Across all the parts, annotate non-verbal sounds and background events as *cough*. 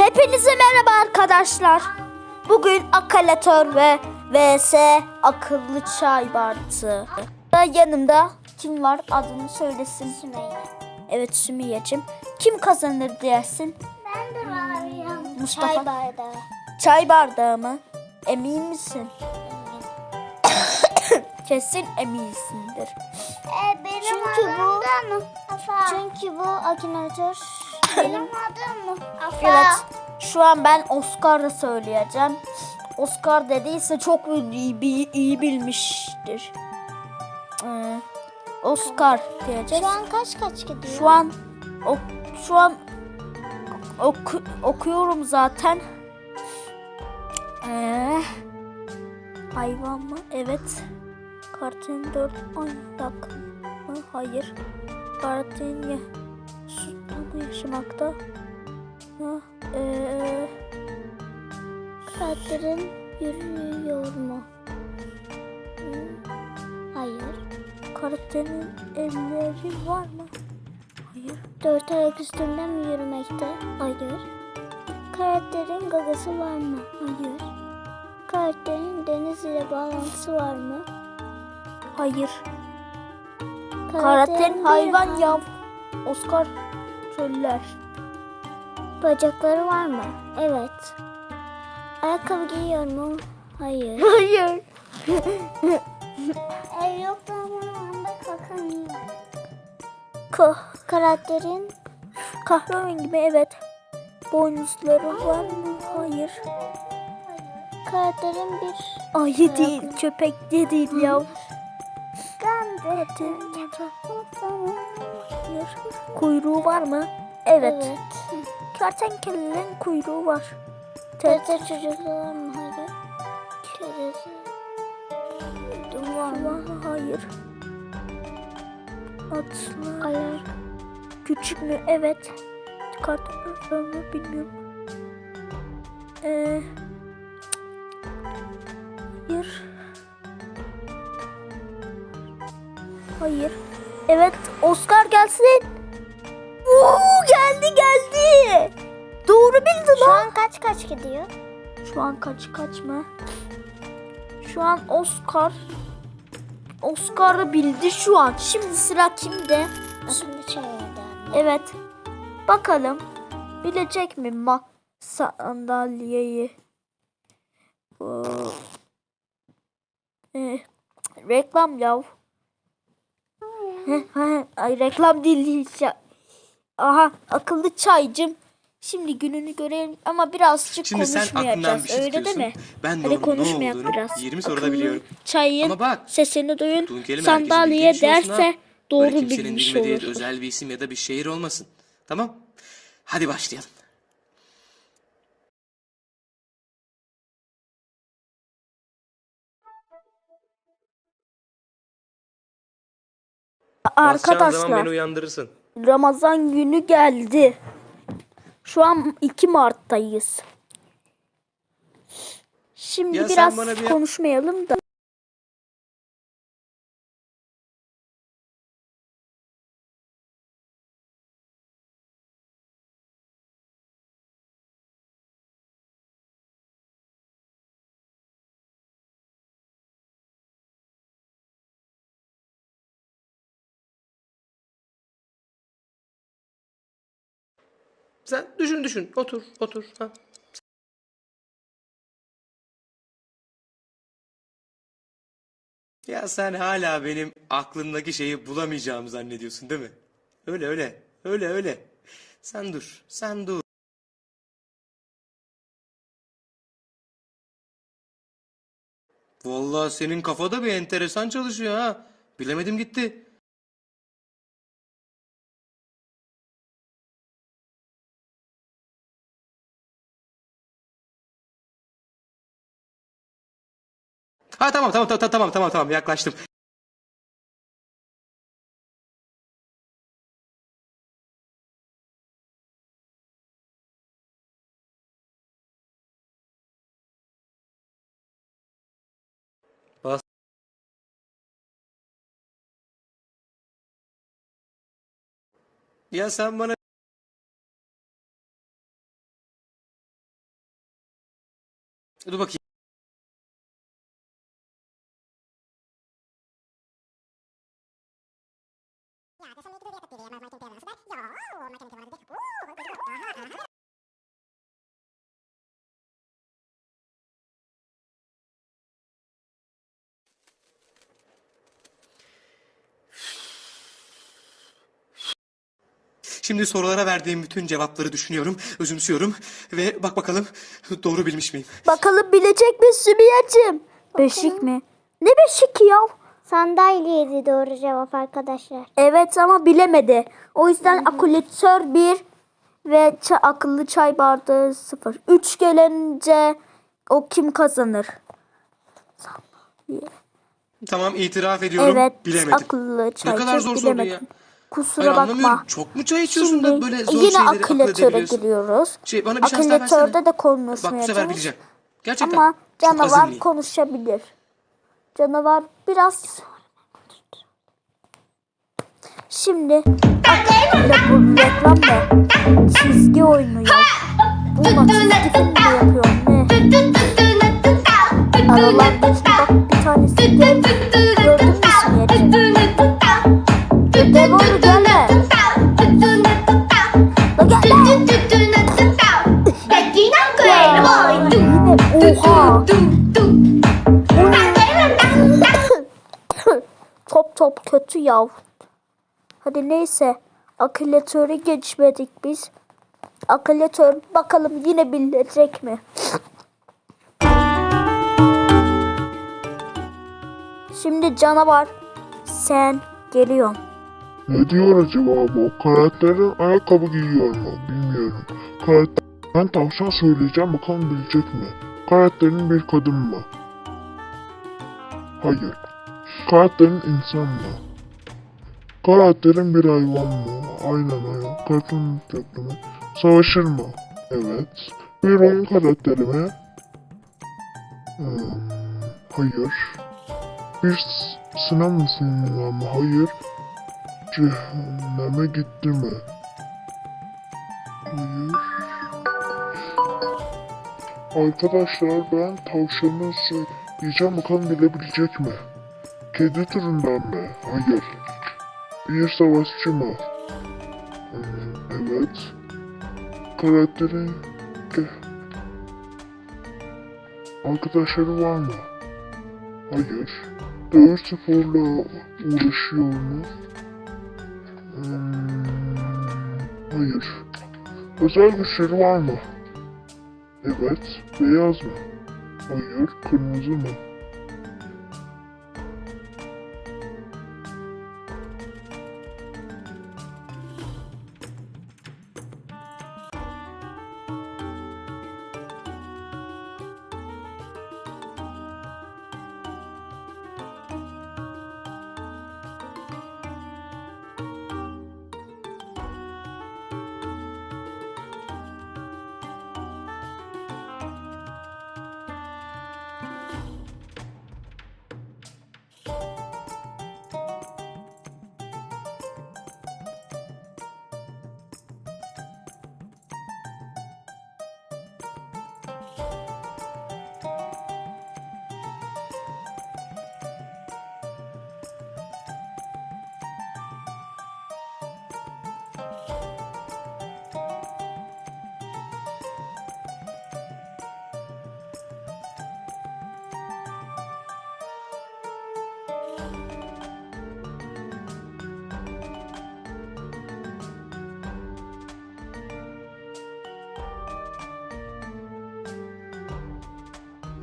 Hepinize merhaba arkadaşlar. Bugün akalatör ve vs akıllı çay bardağı. Yanımda kim var adını söylesin. Sümeyye. Evet Sümeyye'cim. Kim kazanır dersin? Ben de varım. Mustafa. Çay bardağı. Çay bardağı mı? Emin misin? *coughs* Kesin eminsindir. E, benim çünkü bu çünkü bu akünatör benim adım. Evet. Şu an ben Oscar'ı söyleyeceğim. Oscar dediyse çok iyi, iyi, iyi bilmiştir. Ee, Oscar diyeceğiz. Şu an kaç kaç gidiyor? Şu an ok, şu an oku- okuyorum zaten. Ee, hayvan mı? Evet. Kartın 4 ancak mı? Hayır. Kartın sultanı yaşamakta. Ha, ee, Karakterin yürüyor mu? Hayır. karakterin elleri var mı? Hayır. Dört ayak üstünde mi yürümekte? Hayır. Karakterin gagası var mı? Hayır. Karakterin deniz ile bağlantısı var mı? Hayır. Karakterin Karakterin hayvan yav. Oscar çöller. Bacakları var mı? Evet. Ayakkabı giyiyor mu? Hayır. *laughs* Hayır. *laughs* Ev yok da anda kalkamıyor. Ka Karakterin kahverengi mi? Evet. Boynuzları var mı? Hayır. karakterin bir Ayı değil, köpek de değil ya. Gamze. Hayır. Kuyruğu var mı? Evet. Evet. Kertenkelenin kuyruğu var. Tete çocuklar var mı? Hayır. Keresi. Var mı? Hayır. Atlar. Ayak. Küçük mü? Evet. Kartlar mı? Bilmiyorum. Ee, hayır. Hayır. Evet. Oscar gelsin. Oo, geldi geldi. Doğru bildin Şu an kaç kaç gidiyor? Şu an kaç kaç mı? Şu an Oscar. Oscar'ı bildi şu an. Şimdi sıra kimde? Çay vardı. Evet. Bakalım bilecek mi ma sandalyeyi? Bu- Eh, reklam yav. Ay reklam değil hiç ya. Aha akıllı çaycım. Şimdi gününü görelim ama birazcık Şimdi konuşmayacağız. şey Öyle değil mi? Ben de Hadi konuşmayak biraz. 20 soruda Akıllı biliyorum. Çayın Ama bak, sesini duyun. duyun kelime Sandalye herkesin bildiği bir şey derse doğru bilmiş olur. özel bir isim ya da bir şehir olmasın. Tamam? Hadi başlayalım. Basacağın zaman Arkadaşlar beni uyandırırsın. Ramazan günü geldi. Şu an 2 Mart'tayız. Şimdi Ya biraz bir- konuşmayalım da. Sen düşün düşün. Otur otur. Ha. Ya sen hala benim aklımdaki şeyi bulamayacağımı zannediyorsun değil mi? Öyle öyle. Öyle öyle. Sen dur. Sen dur. Vallahi senin kafada bir enteresan çalışıyor ha. Bilemedim gitti. Ha tamam tamam tamam tamam tamam tamam yaklaştım. Bas. Ya sen bana Dur bakayım. Şimdi sorulara verdiğim bütün cevapları düşünüyorum, özümsüyorum ve bak bakalım doğru bilmiş miyim? Bakalım bilecek mi Sümeyye'cim? Beşik mi? Ne beşik ya? Sandalyeydi doğru cevap arkadaşlar. Evet ama bilemedi. O yüzden akülitör 1 ve akıllı çay bardağı 0. 3 gelince o kim kazanır? Tamam itiraf ediyorum, Evet bilemedim. akıllı çay. Ne kadar çok zor soru bilemedim. ya. Kusura Hayır bakma. anlamıyorum. Çok mu çay içiyorsun da Şimdi böyle zor yine şeyleri akıl akülatöre edebiliyorsun? giriyoruz. Şey, bana bir şans daha versene. De Bak bu sefer konuşmayacağız. bileceğim. Gerçekten. Ama Çok canavar azimliyim. konuşabilir. Canavar biraz Şimdi bu? Çizgi oyunu ya. Bulma çizgi filmi yapıyor ne? Aralardaki bak bir tanesi gel. Yav. Hadi neyse. Akülatörü geçmedik biz. Akülatör bakalım yine bilecek mi? Şimdi canavar sen geliyorsun. Ne diyor acaba bu? Karakterin ayakkabı giyiyor mu? Bilmiyorum. Karakter... Ben tavşan söyleyeceğim bakalım bilecek mi? Karakterin bir kadın mı? Hayır. Karakterin insan mı? Karakterin bir hayvan mı? Aynen hayvan. Kartın köprü Savaşır mı? Evet. Bir oyun karakteri mi? Hmm, hayır. Bir sınav mı filmi mı? Hayır. Cehenneme gitti mi? Hayır. Arkadaşlar ben tavşanı söyleyeceğim bakalım bilebilecek mi? Kedi türünden mi? Hayır. Bir savaşçı mı? Hmm, Evet. Karakteri... Arkadaşları var mı? Hayır. Dövüş sporla uğraşıyor mu? Hmm, hayır. Özel güçleri var mı? Evet. Beyaz mı? Hayır. Kırmızı mı?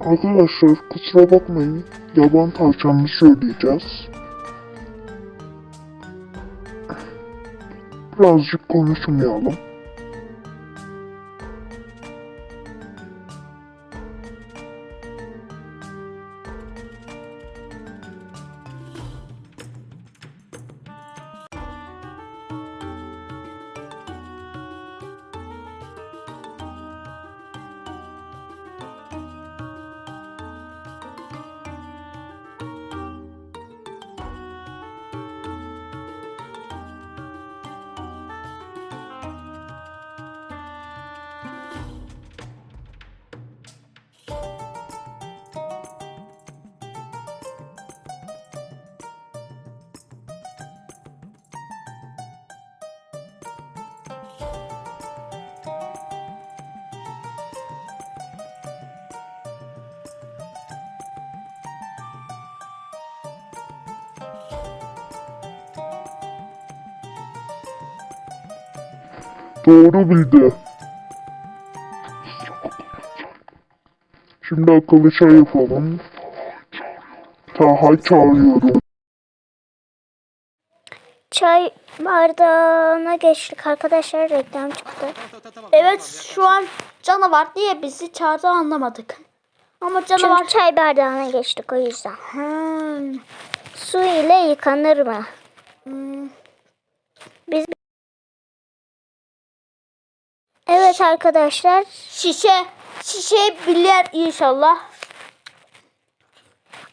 Arkadaşlar kusura bakmayın. Yaban tavşanını söyleyeceğiz. Birazcık konuşmayalım. Doğru bildi. Şimdi akıllı çay yapalım. Taha çağırıyorum. Çay bardağına geçtik arkadaşlar reklam çıktı. Evet şu an canavar diye bizi çağırdı anlamadık. Ama canavar... Çünkü çay bardağına geçtik o yüzden. Hmm. Su ile yıkanır mı? Hmm. Biz Evet arkadaşlar Şişe. Şişe bilir inşallah.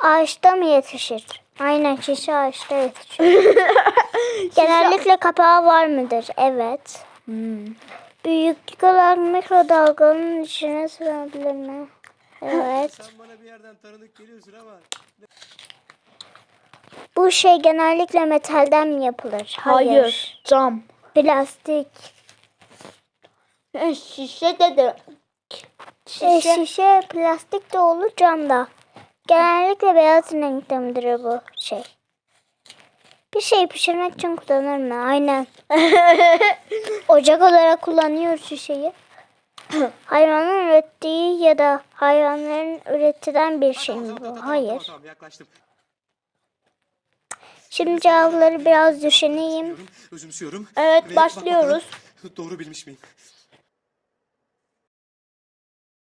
ağaçta mı yetişir? Aynen şişe ağaçta yetişir. *laughs* Genellikle kapağı var mıdır? Evet. Hmm. Büyüklük olarak mikrodalganın içine sığabilir mi? Evet. Sen bana bir yerden tanıdık geliyorsun ama Bu şey genellikle metalden mi yapılır? Hayır. Cam. Plastik. E, Şişe dedi. E, Şişe. şişe, plastik de olur, cam da. Genellikle beyaz renkte midir bu şey? Bir şey pişirmek için kullanır mı? Aynen. *laughs* Ocak olarak kullanıyoruz şişeyi. Hayvanın ürettiği ya da hayvanların üretilen bir şey mi bu? Hayır. Şimdi cevapları biraz düşüneyim. Özümsüyorum. Evet, Ve başlıyoruz. Doğru bilmiş miyim?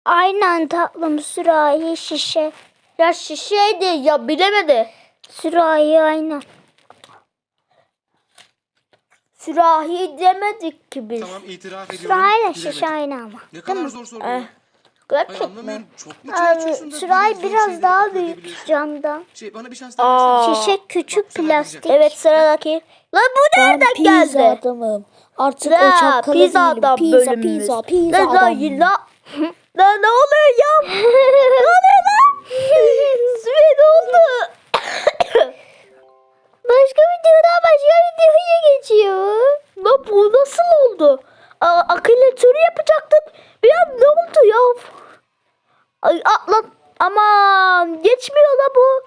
Aynen tatlım sürahi şişe. Ya şişeydi ya bilemedi. Sürahi aynen. Sürahi demedik ki biz. Tamam itiraf ediyorum. Sürahi ile bilemedim. şişe aynı ama. Ne kadar zor soru. Eh, Gerçek mi? Çok mu çay sürahi biraz daha büyük camdan. Şey bana bir şans daha versene. Aa. Şişe küçük Bak, plastik. Evet sıradaki. Lan bu nereden pizza geldi? adamım. Artık La o çakalı pizza değilim. adam Pizza, bölümümüz. pizza, pizza la adam. la. La *laughs* ne oluyor ya? ne oluyor lan? Süre ne oldu? Başka videodan başka videoya geçiyor. La bu nasıl oldu? A akılatörü yapacaktık. Bir an ne oldu ya? Ay atla. Aman geçmiyor la bu.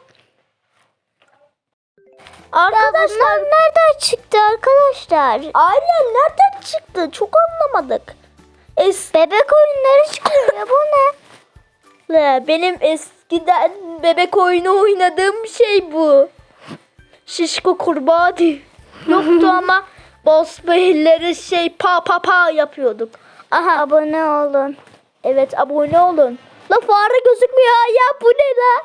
Arkadaşlar Bunlar nereden çıktı arkadaşlar? aynen nereden çıktı? Çok anlamadık. Es Bebek oyunları çıkıyor ya bu ne? La, benim eskiden bebek oyunu oynadığım şey bu. Şişko kurbağa değil. Yoktu *laughs* ama boss beyleri şey pa pa pa yapıyorduk. Aha Abone olun. evet abone olun. La fare gözükmüyor ya bu ne la?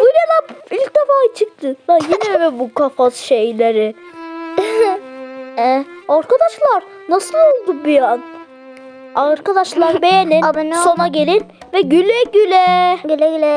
bu ne la? İlk defa çıktı. La yine mi bu kafa şeyleri? *laughs* e, arkadaşlar nasıl oldu bir an? Arkadaşlar beğenin, Abone olun. sona gelin ve güle güle. Güle güle.